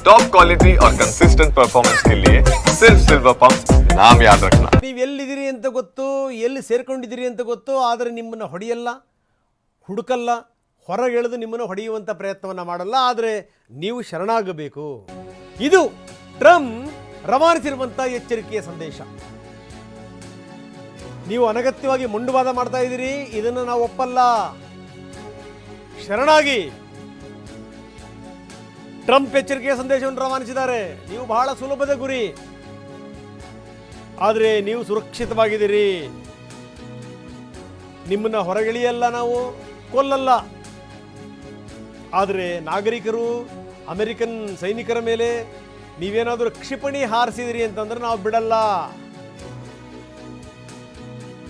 Top quality और consistent performance के लिए सिर्फ सिल्वर पंप नाम याद रखना ನೀವು ಎಲ್ಲಿದ್ದೀರಿ ಅಂತ ಗೊತ್ತು ಎಲ್ಲಿ ಸೇರ್ಕೊಂಡಿದ್ದೀರಿ ಅಂತ ಗೊತ್ತು ಆದರೆ ನಿಮ್ಮನ್ನು ಹೊಡೆಯಲ್ಲ ಹುಡುಕಲ್ಲ ಹೊರಗೆ ಎಳೆದು ನಿಮ್ಮನ್ನು ಹೊಡೆಯುವಂಥ ಪ್ರಯತ್ನವನ್ನು ಮಾಡಲ್ಲ ಆದರೆ ನೀವು ಶರಣಾಗಬೇಕು ಇದು ಟ್ರಂಪ್ ರವಾನಿಸಿರುವಂಥ ಎಚ್ಚರಿಕೆಯ ಸಂದೇಶ ನೀವು ಅನಗತ್ಯವಾಗಿ ಮುಂಡುವಾದ ಮಾಡ್ತಾ ಇದ್ದೀರಿ ಇದನ್ನು ನಾವು ಒಪ್ಪಲ್ಲ ಶರಣಾಗಿ ಟ್ರಂಪ್ ಎಚ್ಚರಿಕೆಯ ಸಂದೇಶವನ್ನು ರವಾನಿಸಿದ್ದಾರೆ. ನೀವು ಬಹಳ ಸುಲಭದ ಗುರಿ. ಆದರೆ ನೀವು ಸುರಕ್ಷಿತವಾಗಿದ್ದೀರಿ. ನಿಮ್ಮನ್ನ ಹೊರಗಿಳಿಯಲ್ಲ ನಾವು, ಕೊಲ್ಲಲ್ಲ. ಆದರೆ ನಾಗರಿಕರು, ಅಮೆರಿಕನ್ ಸೈನಿಕರ ಮೇಲೆ ನೀವೇನಾದರೂ ಕ್ಷಿಪಣಿ ಹಾರಿಸಿದಿರಿ ಅಂತಂದ್ರೆ ನಾವು ಬಿಡಲ್ಲ.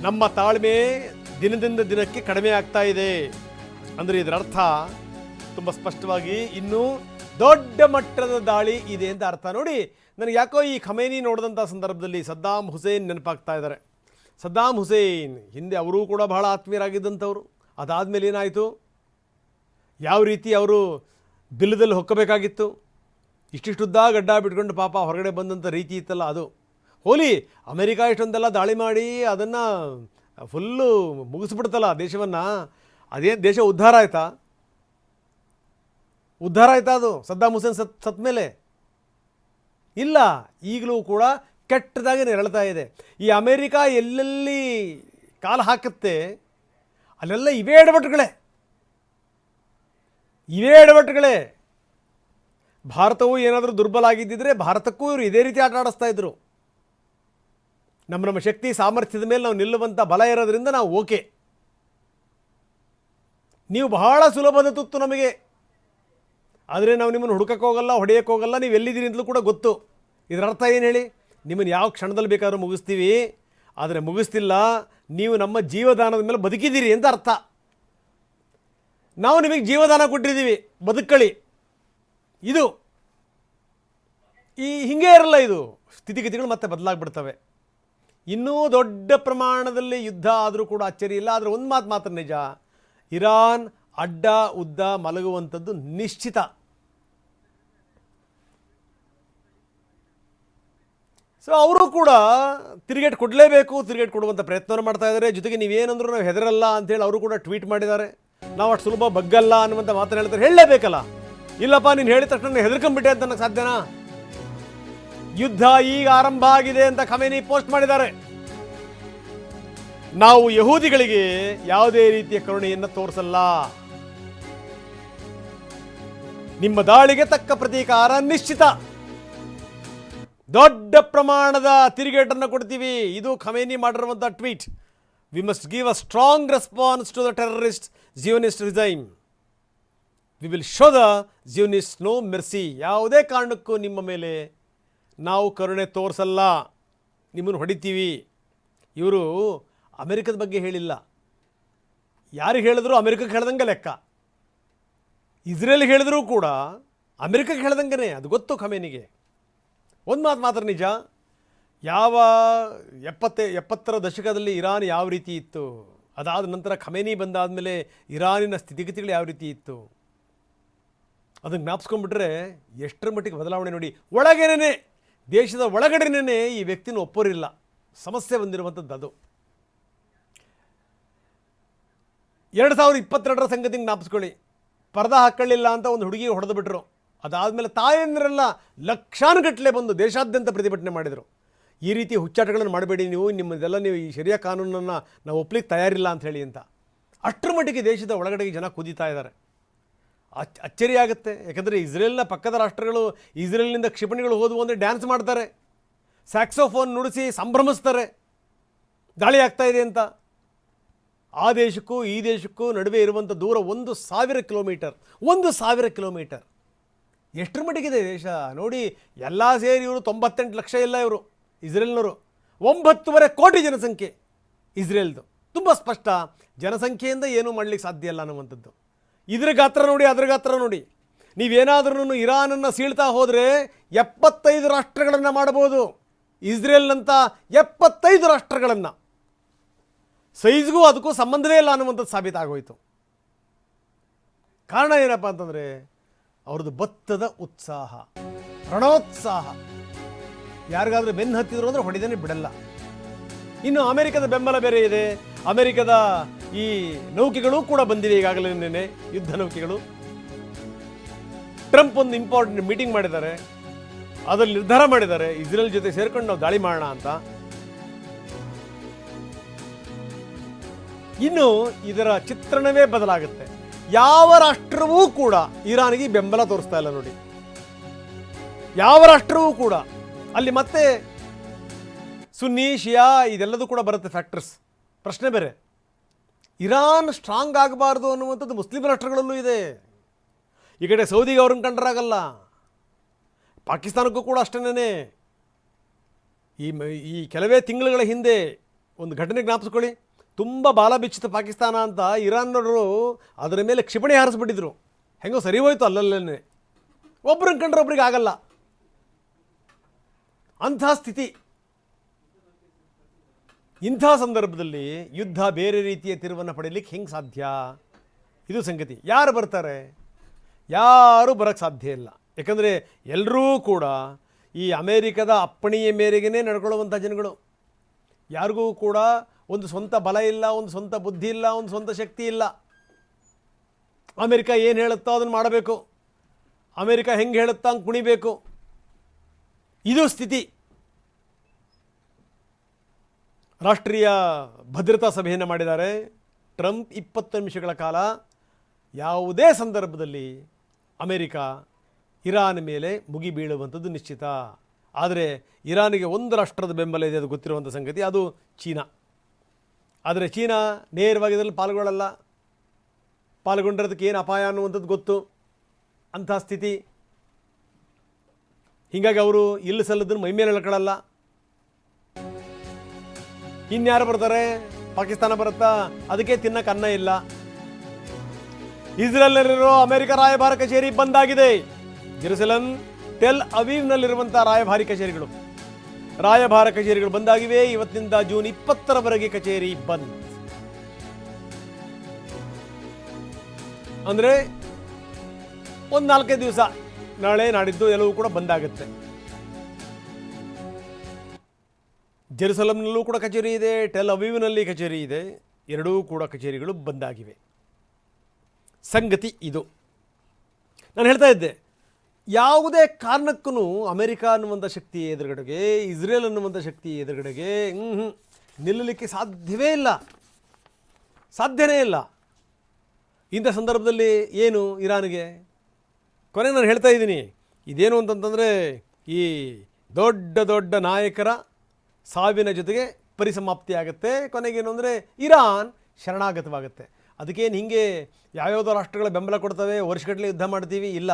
ನಮ್ಮ ತಾಳ್ಮೆ ದಿನದಿಂದ ದಿನಕ್ಕೆ ಕಡಿಮೆ ಆಗ್ತಾ ಇದೆ. ಅಂದರೆ ಇದರ ಅರ್ಥ ತುಂಬ ಸ್ಪಷ್ಟವಾಗಿ ಇನ್ನೂ ದೊಡ್ಡ ಮಟ್ಟದ ದಾಳಿ ಇದೆ ಅಂತ ಅರ್ಥ. ನೋಡಿ, ನನಗೆ ಯಾಕೋ ಈ ಖಮೇನಿ ನೋಡಿದಂಥ ಸಂದರ್ಭದಲ್ಲಿ ಸದ್ದಾಮ್ ಹುಸೇನ್ ನೆನಪಾಗ್ತಾ ಇದ್ದಾರೆ. ಸದ್ದಾಮ್ ಹುಸೇನ್, ಹಿಂದೆ ಅವರೂ ಕೂಡ ಬಹಳ ಆತ್ಮೀಯರಾಗಿದ್ದಂಥವ್ರು. ಅದಾದಮೇಲೆ ಏನಾಯಿತು? ಯಾವ ರೀತಿ ಅವರು ಬಿಲ್ಲದಲ್ಲಿ ಹೊಕ್ಕಬೇಕಾಗಿತ್ತು? ಇಷ್ಟಿಷ್ಟುದ್ದ ಗಡ್ಡ ಬಿಟ್ಕೊಂಡು ಪಾಪ ಹೊರಗಡೆ ಬಂದಂಥ ರೀತಿ ಇತ್ತಲ್ಲ ಅದು. ಹೋಲಿ, ಅಮೆರಿಕ ಇಷ್ಟೊಂದೆಲ್ಲ ದಾಳಿ ಮಾಡಿ ಅದನ್ನು ಫುಲ್ಲು ಮುಗಿಸ್ಬಿಡ್ತಲ್ಲ ದೇಶವನ್ನು. ಅದೇ ದೇಶ ಉದ್ಧಾರ ಆಯ್ತಾ? ಉದ್ಧಾರ ಆಯ್ತಾ ಅದು? ಸದ್ದಾಂ ಹುಸೇನ್ ಸತ್ ಸತ್ ಮೇಲೆ? ಇಲ್ಲ, ಈಗಲೂ ಕೂಡ ಕೆಟ್ಟದಾಗಿ ನೆರಳ್ತಾ ಇದೆ. ಈ ಅಮೇರಿಕಾ ಎಲ್ಲೆಲ್ಲಿ ಕಾಲು ಹಾಕುತ್ತೆ, ಅಲ್ಲೆಲ್ಲ ಇವೇ ಎಡವಟ್ಟುಗಳೇ. ಇವೇ ಎಡವಟ್ಟುಗಳೇ. ಭಾರತವು ಏನಾದರೂ ದುರ್ಬಲ ಆಗಿದ್ದಿದ್ರೆ ಭಾರತಕ್ಕೂ ಇವರು ಇದೇ ರೀತಿ ಆಟ ಆಡಿಸ್ತಾ ಇದ್ರು. ನಮ್ಮ ನಮ್ಮ ಶಕ್ತಿ ಸಾಮರ್ಥ್ಯದ ಮೇಲೆ ನಾವು ನಿಲ್ಲುವಂಥ ಬಲ ಇರೋದ್ರಿಂದ ನಾವು ಓಕೆ. ನೀವು ಬಹಳ ಸುಲಭದ ತುತ್ತು ನಮಗೆ. ಆದರೆ ನಾವು ನಿಮ್ಮನ್ನು ಹುಡುಕಕ್ಕೆ ಹೋಗಲ್ಲ, ಹೊಡೆಯಕ್ಕೆ ಹೋಗಲ್ಲ, ನೀವು ಎಲ್ಲಿದ್ದೀರಿ ಅಂತಲೂ ಕೂಡ ಗೊತ್ತು. ಇದರ ಅರ್ಥ ಏನು ಹೇಳಿ? ನಿಮ್ಮನ್ನು ಯಾವ ಕ್ಷಣದಲ್ಲಿ ಬೇಕಾದರೂ ಮುಗಿಸ್ತೀವಿ. ಆದರೆ ಮುಗಿಸ್ತಿಲ್ಲ, ನೀವು ನಮ್ಮ ಜೀವದಾನದ ಮೇಲೆ ಬದುಕಿದ್ದೀರಿ ಅಂತ ಅರ್ಥ. ನಾವು ನಿಮಗೆ ಜೀವದಾನ ಕೊಟ್ಟಿದ್ದೀವಿ, ಬದುಕಳಿ. ಇದು. ಈ ಹಿಂಗೆ ಇರಲ್ಲ ಇದು. ಸ್ಥಿತಿಗತಿಗಳು ಮತ್ತೆ ಬದಲಾಗ್ಬಿಡ್ತವೆ. ಇನ್ನೂ ದೊಡ್ಡ ಪ್ರಮಾಣದಲ್ಲಿ ಯುದ್ಧ ಆದರೂ ಕೂಡ ಅಚ್ಚರಿ ಇಲ್ಲ. ಆದರೆ ಒಂದು ಮಾತು ಮಾತ್ರ ನಿಜ. ಇರಾನ್ ಅಡ್ಡ, ಉದ್ದ ಮಲಗುವಂಥದ್ದು ನಿಶ್ಚಿತ. ಸೊ ಅವರು ಕೂಡ ತಿರುಗೇಟ್ ಕೊಡಲೇಬೇಕು, ತಿರುಗೇಟ್ ಕೊಡುವಂಥ ಪ್ರಯತ್ನವನ್ನು ಮಾಡ್ತಾ ಇದ್ದಾರೆ. ಜೊತೆಗೆ ನೀವೇನಂದ್ರೂ ನಾವು ಹೆದರಲ್ಲ ಅಂತೇಳಿ ಅವರು ಕೂಡ ಟ್ವೀಟ್ ಮಾಡಿದ್ದಾರೆ. ನಾವು ಅಷ್ಟು ಸುಲಭ ಬಗ್ಗಲ್ಲ ಅನ್ನುವಂಥ ಮಾತನ್ನು ಹೇಳ್ತಾರೆ. ಹೇಳಲೇಬೇಕಲ್ಲ? ಇಲ್ಲಪ್ಪ, ನೀನು ಹೇಳಿದ ತಕ್ಷಣ ಹೆದರ್ಕೊಂಬಿಟ್ಟೆ ಅಂತ ನನಗೆ ಸಾಧ್ಯನಾ? ಯುದ್ಧ ಈಗ ಆರಂಭ ಆಗಿದೆ ಅಂತ ಖಮೇನಿ ಪೋಸ್ಟ್ ಮಾಡಿದ್ದಾರೆ. ನಾವು ಯಹೂದಿಗಳಿಗೆ ಯಾವುದೇ ರೀತಿಯ ಕರುಣೆಯನ್ನು ತೋರಿಸಲ್ಲ. ನಿಮ್ಮ ದಾಳಿಗೆ ತಕ್ಕ ಪ್ರತೀಕಾರ ನಿಶ್ಚಿತ. ದೊಡ್ಡ ಪ್ರಮಾಣದ ತಿರುಗೇಟನ್ನು ಕೊಡ್ತೀವಿ. ಇದು ಖಮೇನಿ ಮಾಡಿರುವಂಥ tweet. We must give a strong response to the terrorist Zionist regime we will show the Zionist no mercy ಯಾವುದೇ ಕಾರಣಕ್ಕೂ ನಿಮ್ಮ ಮೇಲೆ ನಾವು ಕರುಣೆ ತೋರಿಸಲ್ಲ. ನಿಮ್ಮನ್ನು ಹೊಡಿತೀವಿ. ಇವರು ಅಮೆರಿಕದ ಬಗ್ಗೆ ಹೇಳಿಲ್ಲ. ಯಾರು ಹೇಳಿದ್ರು ಅಮೆರಿಕಕ್ಕೆ ಹೇಳ್ದಂಗೆ ಲೆಕ್ಕ. ಇಸ್ರೇಲ್ಗೆ ಹೇಳಿದ್ರೂ ಕೂಡ ಅಮೆರಿಕಕ್ಕೆ ಹೇಳ್ದಂಗೆ ಅದು ಗೊತ್ತು ಖಮೇನಿಗೆ. ಒಂದು ಮಾತು ಮಾತ್ರ ನಿಜ. ಯಾವ ಎಪ್ಪತ್ತೆ, ಎಪ್ಪತ್ತರ ದಶಕದಲ್ಲಿ ಇರಾನ್ ಯಾವ ರೀತಿ ಇತ್ತು? ಅದಾದ ನಂತರ ಖಮೇನಿ ಬಂದಾದಮೇಲೆ ಇರಾನಿನ ಸ್ಥಿತಿಗತಿಗಳು ಯಾವ ರೀತಿ ಇತ್ತು? ಅದನ್ನು ಜ್ಞಾಪಿಸ್ಕೊಂಡ್ಬಿಟ್ರೆ ಎಷ್ಟರ ಮಟ್ಟಿಗೆ ಬದಲಾವಣೆ ನೋಡಿ. ಒಳಗೇನೇ ದೇಶದ ಒಳಗಡೆನೇ ಈ ವ್ಯಕ್ತಿನ ಒಪ್ಪೋರಿಲ್ಲ. ಸಮಸ್ಯೆ ಬಂದಿರುವಂಥದ್ದು ಅದು. ಎರಡು ಸಾವಿರದ ಇಪ್ಪತ್ತೆರಡರ ಸಂಗತಿ ಜ್ಞಾಪಿಸ್ಕೊಳ್ಳಿ. ಪರ್ದ ಹಾಕ್ಕೊಳ್ಳಿಲ್ಲ ಅಂತ ಒಂದು ಹುಡುಗಿ ಹೊಡೆದು ಬಿಟ್ರು ಅದಾದಮೇಲೆ ತಾಯಂದಿರೆಲ್ಲ ಲಕ್ಷಾನುಗಟ್ಟಲೆ ಬಂದು ದೇಶಾದ್ಯಂತ ಪ್ರತಿಭಟನೆ ಮಾಡಿದರು. ಈ ರೀತಿ ಹುಚ್ಚಾಟಗಳನ್ನು ಮಾಡಬೇಡಿ ನೀವು, ನಿಮ್ಮದೆಲ್ಲ ನೀವು ಈ ಶರಿಯ ಕಾನೂನನ್ನು ನಾವು ಒಪ್ಲಿಕ್ಕೆ ತಯಾರಿಲ್ಲ ಅಂತ ಹೇಳಿ ಅಂತ. ಅಷ್ಟರ ಮಟ್ಟಿಗೆ ದೇಶದ ಒಳಗಡೆಗೆ ಜನ ಕುದೀತಾ ಇದ್ದಾರೆ. ಅಚ್ ಅಚ್ಚರಿ ಆಗುತ್ತೆ ಯಾಕಂದರೆ ಇಸ್ರೇಲ್ನ ಪಕ್ಕದ ರಾಷ್ಟ್ರಗಳು ಇಸ್ರೇಲ್ನಿಂದ ಕ್ಷಿಪಣಿಗಳು ಹೋದವು ಅಂದರೆ ಡ್ಯಾನ್ಸ್ ಮಾಡ್ತಾರೆ. ಸ್ಯಾಕ್ಸೋಫೋನ್ ನುಡಿಸಿ ಸಂಭ್ರಮಿಸ್ತಾರೆ. ದಾಳಿ ಆಗ್ತಾ ಇದೆ ಅಂತ. ಆ ದೇಶಕ್ಕೂ ಈ ದೇಶಕ್ಕೂ ನಡುವೆ ಇರುವಂಥ ದೂರ ಒಂದು ಸಾವಿರ ಕಿಲೋಮೀಟರ್, ಒಂದು ಸಾವಿರ ಕಿಲೋಮೀಟರ್. ಎಷ್ಟರ ಮಟ್ಟಿಗಿದೆ ದೇಶ? ನೋಡಿ, ಎಲ್ಲ ಸೇರಿ ಇವರು ತೊಂಬತ್ತೆಂಟು ಲಕ್ಷ ಇಲ್ಲ ಇವರು, ಇಸ್ರೇಲ್ನವರು. ಒಂಬತ್ತುವರೆ ಕೋಟಿ ಜನಸಂಖ್ಯೆ ಇಸ್ರೇಲ್ದು. ತುಂಬ ಸ್ಪಷ್ಟ. ಜನಸಂಖ್ಯೆಯಿಂದ ಏನೂ ಮಾಡಲಿಕ್ಕೆ ಸಾಧ್ಯ ಇಲ್ಲ ಅನ್ನುವಂಥದ್ದು. ಇದ್ರ ಗಾತ್ರ ನೋಡಿ, ಅದ್ರ ಗಾತ್ರ ನೋಡಿ. ನೀವೇನಾದ್ರೂ ಇರಾನನ್ನು ಸೀಳ್ತಾ ಹೋದರೆ ಎಪ್ಪತ್ತೈದು ರಾಷ್ಟ್ರಗಳನ್ನು ಮಾಡಬಹುದು. ಇಸ್ರೇಲ್ನಂಥ ಎಪ್ಪತ್ತೈದು ರಾಷ್ಟ್ರಗಳನ್ನು. ಸೈಜ್ಗೂ ಅದಕ್ಕೂ ಸಂಬಂಧವೇ ಇಲ್ಲ ಅನ್ನುವಂಥದ್ದು ಸಾಬೀತಾಗೋಯಿತು. ಕಾರಣ ಏನಪ್ಪ ಅಂತಂದರೆ ಅವ್ರದ್ದು ಭತ್ತದ ಉತ್ಸಾಹ, ರಣೋತ್ಸಾಹ. ಯಾರಿಗಾದ್ರೂ ಬೆನ್ನು ಹತ್ತಿದ್ರು ಅಂದ್ರೆ ಹೊಡೆದೇನೆ ಬಿಡಲ್ಲ. ಇನ್ನು ಅಮೆರಿಕದ ಬೆಂಬಲ ಬೇರೆ ಇದೆ. ಅಮೆರಿಕದ ಈ ನೌಕೆಗಳು ಕೂಡ ಬಂದಿವೆ ಈಗಾಗಲೇ ನಿನ್ನೆ, ಯುದ್ಧ ನೌಕೆಗಳು. ಟ್ರಂಪ್ ಒಂದು ಇಂಪಾರ್ಟೆಂಟ್ ಮೀಟಿಂಗ್ ಮಾಡಿದ್ದಾರೆ. ಅದರಲ್ಲಿ ನಿರ್ಧಾರ ಮಾಡಿದ್ದಾರೆ. ಇಸ್ರೇಲ್ ಜೊತೆ ಸೇರ್ಕೊಂಡು ನಾವು ದಾಳಿ ಮಾಡೋಣ ಅಂತ. ಇನ್ನು ಇದರ ಚಿತ್ರಣವೇ ಬದಲಾಗುತ್ತೆ. ಯಾವ ರಾಷ್ಟ್ರವೂ ಕೂಡ ಇರಾನಿಗೆ ಬೆಂಬಲ ತೋರಿಸ್ತಾ ಇಲ್ಲ ನೋಡಿ. ಯಾವ ರಾಷ್ಟ್ರವೂ ಕೂಡ ಅಲ್ಲಿ ಮತ್ತೆ ಸುನ್ನಿ, ಶಿಯಾ ಇದೆಲ್ಲದೂ ಕೂಡ ಬರುತ್ತೆ ಫ್ಯಾಕ್ಟರ್ಸ್ ಪ್ರಶ್ನೆ ಬೇರೆ. ಇರಾನ್ ಸ್ಟ್ರಾಂಗ್ ಆಗಬಾರ್ದು ಅನ್ನುವಂಥದ್ದು ಮುಸ್ಲಿಂ ರಾಷ್ಟ್ರಗಳಲ್ಲೂ ಇದೆ. ಈ ಕಡೆ ಸೌದಿಗೆ ಅವ್ರನ್ನ ಕಂಡ್ರಾಗಲ್ಲ. ಪಾಕಿಸ್ತಾನಕ್ಕೂ ಕೂಡ ಅಷ್ಟೇನೆ ಈ ಈ ಕೆಲವೇ ತಿಂಗಳುಗಳ ಹಿಂದೆ ಒಂದು ಘಟನೆ ಜ್ಞಾಪಿಸ್ಕೊಳ್ಳಿ. ತುಂಬ ಬಾಲ ಬಿಚ್ಚಿತ ಪಾಕಿಸ್ತಾನ ಅಂತ ಇರಾನ್ನವರು ಅದರ ಮೇಲೆ ಕ್ಷಿಪಣಿ ಹಾರಿಸ್ಬಿಟ್ಟಿದ್ರು. ಹೆಂಗೋ ಸರಿ ಹೋಯ್ತು ಅಲ್ಲಲ್ಲೇ ಒಬ್ರನ್ನ ಕಂಡ್ರೆ ಒಬ್ರಿಗೆ ಆಗಲ್ಲ. ಅಂಥ ಸ್ಥಿತಿ. ಇಂಥ ಸಂದರ್ಭದಲ್ಲಿ ಯುದ್ಧ ಬೇರೆ ರೀತಿಯ ತಿರುವನ್ನು ಪಡೀಲಿಕ್ಕೆ ಹೆಂಗೆ ಸಾಧ್ಯ? ಇದು ಸಂಗತಿ. ಯಾರು ಬರ್ತಾರೆ? ಯಾರೂ ಬರೋಕ್ಕೆ ಸಾಧ್ಯ ಇಲ್ಲ. ಯಾಕಂದರೆ ಎಲ್ಲರೂ ಕೂಡ ಈ ಅಮೇರಿಕದ ಅಪ್ಪಣೆಯ ಮೇರೆಗೆ ನಡ್ಕೊಳ್ಳುವಂಥ ಜನಗಳು. ಯಾರಿಗೂ ಕೂಡ ಒಂದು ಸ್ವಂತ ಬಲ ಇಲ್ಲ, ಒಂದು ಸ್ವಂತ ಬುದ್ಧಿ ಇಲ್ಲ, ಒಂದು ಸ್ವಂತ ಶಕ್ತಿ ಇಲ್ಲ. ಅಮೆರಿಕ ಏನು ಹೇಳುತ್ತೋ ಅದನ್ನು ಮಾಡಬೇಕು. ಅಮೆರಿಕ ಹೆಂಗೆ ಹೇಳುತ್ತಾ ಹಂಗೆ ಕುಣಿಬೇಕು. ಇದು ಸ್ಥಿತಿ. ರಾಷ್ಟ್ರೀಯ ಭದ್ರತಾ ಸಭೆಯನ್ನು ಮಾಡಿದ್ದಾರೆ. ಟ್ರಂಪ್ ಇಪ್ಪತ್ತು ನಿಮಿಷಗಳ ಕಾಲ ಯಾವುದೇ ಸಂದರ್ಭದಲ್ಲಿ ಅಮೆರಿಕ ಇರಾನ್ ಮೇಲೆ ಮುಗಿ ಬೀಳುವಂಥದ್ದು ನಿಶ್ಚಿತ. ಆದರೆ ಇರಾನಿಗೆ ಒಂದು ರಾಷ್ಟ್ರದ ಬೆಂಬಲ ಇದೆ ಅದು ಗೊತ್ತಿರುವಂಥ ಸಂಗತಿ, ಅದು ಚೀನಾ. ಆದರೆ ಚೀನಾ ನೇರವಾಗಿ ಇದರಲ್ಲಿ ಪಾಲ್ಗೊಳ್ಳಲ್ಲ. ಪಾಲ್ಗೊಂಡಿರೋದಕ್ಕೆ ಏನು ಅಪಾಯ ಅನ್ನುವಂಥದ್ದು ಗೊತ್ತು. ಅಂಥ ಸ್ಥಿತಿ. ಹೀಗಾಗಿ ಅವರು ಇಲ್ಲಿ ಸಲ್ಲದನ್ನು ಮೈಮೇಲೆ ಎಳ್ಕೊಳ್ಳಲ್ಲ. ಇನ್ಯಾರು ಬರ್ತಾರೆ? ಪಾಕಿಸ್ತಾನ ಬರುತ್ತಾ? ಅದಕ್ಕೆ ತಿನ್ನಕ್ಕೆ ಅನ್ನ ಇಲ್ಲ. ಇಸ್ರೇಲ್ನಲ್ಲಿರೋ ಅಮೆರಿಕ ರಾಯಭಾರ ಕಚೇರಿ ಬಂದಾಗಿದೆ ಜೆರುಸಲಂ ಟೆಲ್ ಅವೀವ್ನಲ್ಲಿರುವಂಥ ರಾಯಭಾರಿ ಕಚೇರಿಗಳು. ರಾಯಭಾರ ಕಚೇರಿಗಳು ಬಂದಾಗಿವೆ. ಇವತ್ತಿನಿಂದ ಜೂನ್ ಇಪ್ಪತ್ತರವರೆಗೆ ಕಚೇರಿ ಬಂದ್. ಅಂದರೆ ಒಂದು ನಾಲ್ಕೈದು ದಿವಸ ನಾಳೆ ನಾಡಿದ್ದು ಎಲ್ಲವೂ ಕೂಡ ಬಂದಾಗುತ್ತೆ. ಜೆರುಸಲಂನಲ್ಲೂ ಕೂಡ ಕಚೇರಿ ಇದೆ, ಟೆಲ್ ಅವೀವ್ನಲ್ಲಿ ಕಚೇರಿ ಇದೆ, ಎರಡೂ ಕೂಡ ಕಚೇರಿಗಳು ಬಂದಾಗಿವೆ. ಸಂಗತಿ ಇದು. ನಾನು ಹೇಳ್ತಾ ಇದ್ದೆ ಯಾವುದೇ ಕಾರಣಕ್ಕೂ ಅಮೆರಿಕ ಅನ್ನುವಂಥ ಶಕ್ತಿ ಎದುರುಗಡೆಗೆ ಇಸ್ರೇಲ್ ಅನ್ನುವಂಥ ಶಕ್ತಿ ಎದುರುಗಡೆಗೆ ಹ್ಮ್, ನಿಲ್ಲಲಿಕ್ಕೆ ಸಾಧ್ಯವೇ ಇಲ್ಲ. ಸಾಧ್ಯನೇ ಇಲ್ಲ. ಇಂಥ ಸಂದರ್ಭದಲ್ಲಿ ಏನು ಇರಾನ್ಗೆ? ಕೊನೆಗೆ ನಾನು ಹೇಳ್ತಾ ಇದ್ದೀನಿ. ಇದೇನು ಅಂತಂತಂದರೆ ಈ ದೊಡ್ಡ ದೊಡ್ಡ ನಾಯಕರ ಸಾವಿನ ಜೊತೆಗೆ ಪರಿಸಮಾಪ್ತಿ ಆಗುತ್ತೆ ಕೊನೆಗೇನು ಅಂದರೆ ಇರಾನ್ ಶರಣಾಗತವಾಗುತ್ತೆ. ಅದಕ್ಕೇನು ಹಿಂಗೆ ಯಾವ್ಯಾವುದೋ ರಾಷ್ಟ್ರಗಳ ಬೆಂಬಲ ಕೊಡ್ತವೆ ವರ್ಷಗಟ್ಟಲೆ ಯುದ್ಧ ಮಾಡ್ತೀವಿ? ಇಲ್ಲ.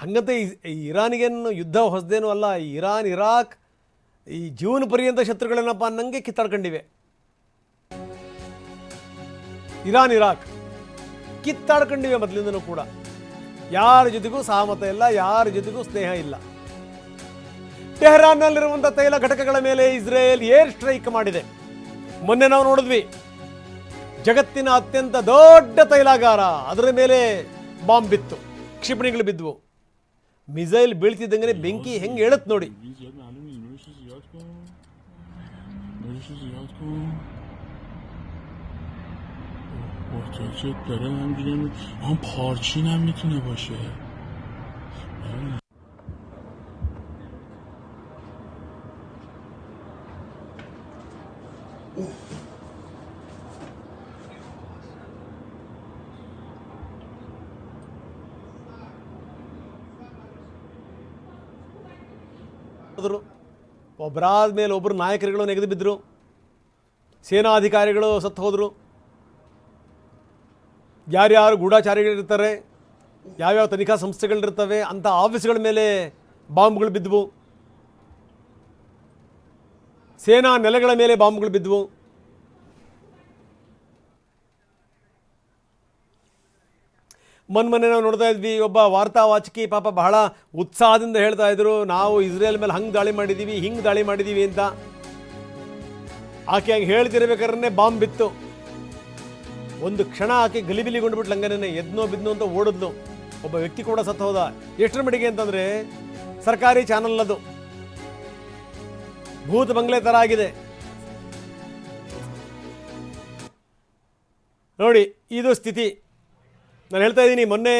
ಹಂಗಂತೆ ಈ ಇರಾನಿಗೇನು ಯುದ್ಧ ಹೊಸದೇನೂ ಅಲ್ಲ ಇರಾನ್, ಇರಾಕ್, ಈ ಜೀವನ ಪರ್ಯಂತ ಶತ್ರುಗಳೇನಪ್ಪ ಅನ್ನಂಗೆ ಕಿತ್ತಾಡ್ಕೊಂಡಿವೆ. ಇರಾನ್, ಇರಾಕ್ ಕಿತ್ತಾಡ್ಕೊಂಡಿವೆ ಮೊದಲಿಂದನೂ ಕೂಡ. ಯಾರ ಜೊತೆಗೂ ಸಹಮತ ಇಲ್ಲ, ಯಾರ ಜೊತೆಗೂ ಸ್ನೇಹ ಇಲ್ಲ. ಟೆಹರಾನ್ನಲ್ಲಿರುವಂಥ ತೈಲ ಘಟಕಗಳ ಮೇಲೆ ಇಸ್ರೇಲ್ ಏರ್ ಸ್ಟ್ರೈಕ್ ಮಾಡಿದೆ. ಮೊನ್ನೆ ನಾವು ನೋಡಿದ್ವಿ, ಜಗತ್ತಿನ ಅತ್ಯಂತ ದೊಡ್ಡ ತೈಲಾಗಾರ, ಅದರ ಮೇಲೆ ಬಾಂಬ್ ಬಿತ್ತು, ಕ್ಷಿಪಣಿಗಳು ಬಿದ್ವು. ಮಿಸೈಲ್ ಬೀಳ್ತಿದ್ದಂಗೆ ಬೆಂಕಿ ಹೆಂಗೆ ಹೇಳುತ್ತೆ ನೋಡಿ ریز زیاد معلوم نیست ಹೋದರು ಒಬ್ಬರಾದ ಮೇಲೆ ಒಬ್ಬರು ನಾಯಕರುಗಳು ನೆಗೆದು ಬಿದ್ದರು ಸೇನಾಧಿಕಾರಿಗಳು ಸತ್ತು ಹೋದರು. ಯಾರ್ಯಾರು ಗೂಢಾಚಾರಿಗಳಿರ್ತಾರೆ, ಯಾವ್ಯಾವ ತನಿಖಾ ಸಂಸ್ಥೆಗಳಿರ್ತವೆ, ಅಂಥ ಆಫೀಸ್ಗಳ ಮೇಲೆ ಬಾಂಬ್ಗಳು ಬಿದ್ದವು ಸೇನಾ ನೆಲೆಗಳ ಮೇಲೆ ಬಾಂಬ್ಗಳು ಬಿದ್ದವು ಮೊನ್ನೆ ನಾವು ನೋಡ್ತಾ ಇದ್ವಿ, ಒಬ್ಬ ವಾರ್ತಾ ವಾಚಕಿ ಪಾಪ ಬಹಳ ಉತ್ಸಾಹದಿಂದ ಹೇಳ್ತಾ ಇದ್ರು, ನಾವು ಇಸ್ರೇಲ್ ಮೇಲೆ ಹಂಗೆ ದಾಳಿ ಮಾಡಿದ್ದೀವಿ ಹಿಂಗೆ ದಾಳಿ ಮಾಡಿದ್ದೀವಿ ಅಂತ. ಆಕೆ ಹಂಗೆ ಹೇಳ್ತಿರ್ಬೇಕಾದ್ರೆ ಬಾಂಬ್ ಬಿತ್ತು. ಒಂದು ಕ್ಷಣ ಆಕೆ ಗಲಿಬಿಲಿಗೊಂಡ್ಬಿಟ್ಲು ಹಂಗನೇ ಎದ್ನೋ ಬಿದ್ನೋ ಅಂತ ಓಡಿದ್ಲು. ಒಬ್ಬ ವ್ಯಕ್ತಿ ಕೂಡ ಸತ್ತು ಹೋದ. ಎಷ್ಟರ ಮಡಿಗೆ ಅಂತಂದರೆ, ಸರ್ಕಾರಿ ಚಾನಲ್ ಅದು. ಭೂತ ಬಂಗ್ಲೆ ಥರ ಆಗಿದೆ. ನೋಡಿ, ಇದು ಸ್ಥಿತಿ. ನಾನು ಹೇಳ್ತಾ ಇದ್ದೀನಿ, ಮೊನ್ನೆ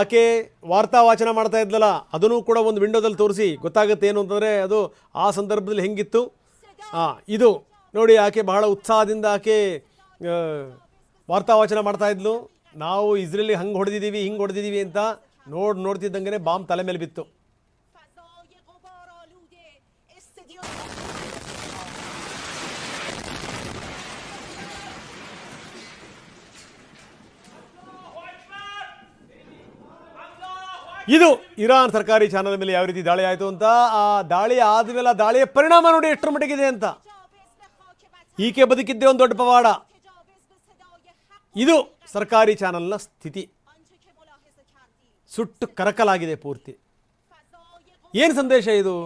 ಆಕೆ ವಾರ್ತಾ ವಾಚನ ಮಾಡ್ತಾ ಇದ್ಲಲ್ಲ, ಅದನ್ನು ಕೂಡ ಒಂದು ವಿಂಡೋದಲ್ಲಿ ತೋರಿಸಿ ಗೊತ್ತಾಗುತ್ತೆ ಏನು ಅಂತಂದರೆ ಅದು ಆ ಸಂದರ್ಭದಲ್ಲಿ ಹೆಂಗಿತ್ತು. ಹಾಂ ಇದು ನೋಡಿ, ಆಕೆ ಬಹಳ ಉತ್ಸಾಹದಿಂದ ಆಕೆ ವಾರ್ತಾ ವಾಚನ ಮಾಡ್ತಾ ಇದ್ಲು. ನಾವು ಇಸ್ರೇಲಿಗೆ ಹಂಗೆ ಹೊಡೆದಿದ್ದೀವಿ, ಹಿಂಗೆ ಹೊಡೆದಿದ್ದೀವಿ ಅಂತ ನೋಡಿ ನೋಡ್ತಿದ್ದಂಗೆ ಬಾಂಬ್ ತಲೆ ಮೇಲೆ ಬಿತ್ತು. ಇದು ಇರಾನ್ ಸರ್ಕಾರಿ ಚಾನಲ್ ಮೇಲೆ ಯಾವ ರೀತಿ ದಾಳಿ ಆಯಿತು ಅಂತ, ಆ ದಾಳಿ ಆದಮೇಲೆ ಆ ದಾಳಿಯ ಪರಿಣಾಮ ನೋಡಿ ಎಷ್ಟರ ಮಟ್ಟಿಗಿದೆ ಅಂತ. ಈಕೆ ಬದುಕಿದ್ದೆ ಒಂದು ದೊಡ್ಡ ಪವಾಡ. ಇದು ಸರ್ಕಾರಿ ಚಾನಲ್ನ ಸ್ಥಿತಿ. ಸುಟ್ಟು ಕರಕಲಾಗಿದೆ ಪೂರ್ತಿ. ಏನು ಸಂದೇಶ ಇದು?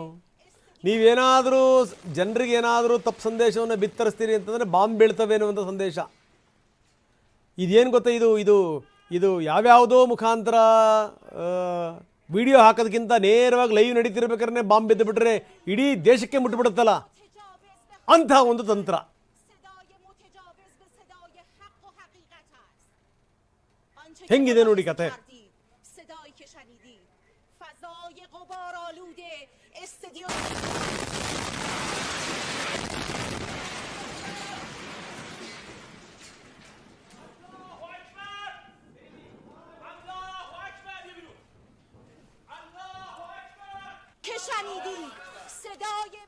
ನೀವೇನಾದರೂ ಜನರಿಗೆ ಏನಾದರೂ ತಪ್ಪು ಸಂದೇಶವನ್ನು ಬಿತ್ತರಿಸ್ತೀರಿ ಅಂತಂದರೆ ಬಾಂಬ್ ಬೀಳ್ತವೆ ಅನ್ನುವಂಥ ಸಂದೇಶ. ಇದೇನು ಗೊತ್ತಾ ಇದು? ಇದು ಇದು ಯಾವ್ಯಾವುದೋ ಮುಖಾಂತರ ವಿಡಿಯೋ ಹಾಕೋದಕ್ಕಿಂತ ನೇರವಾಗಿ ಲೈವ್ ನಡೀತಿರ್ಬೇಕಾದ್ರೆ ಬಾಂಬ್ ಬಿದ್ದುಬಿಟ್ರೆ ಇಡೀ ದೇಶಕ್ಕೆ ಮುಟ್ಬಿಡುತ್ತಲ್ಲ ಅಂತಹ ಒಂದು ತಂತ್ರ. ಹೆಂಗಿದೆ ನೋಡಿ ಕತೆ? buldun. Seda'yı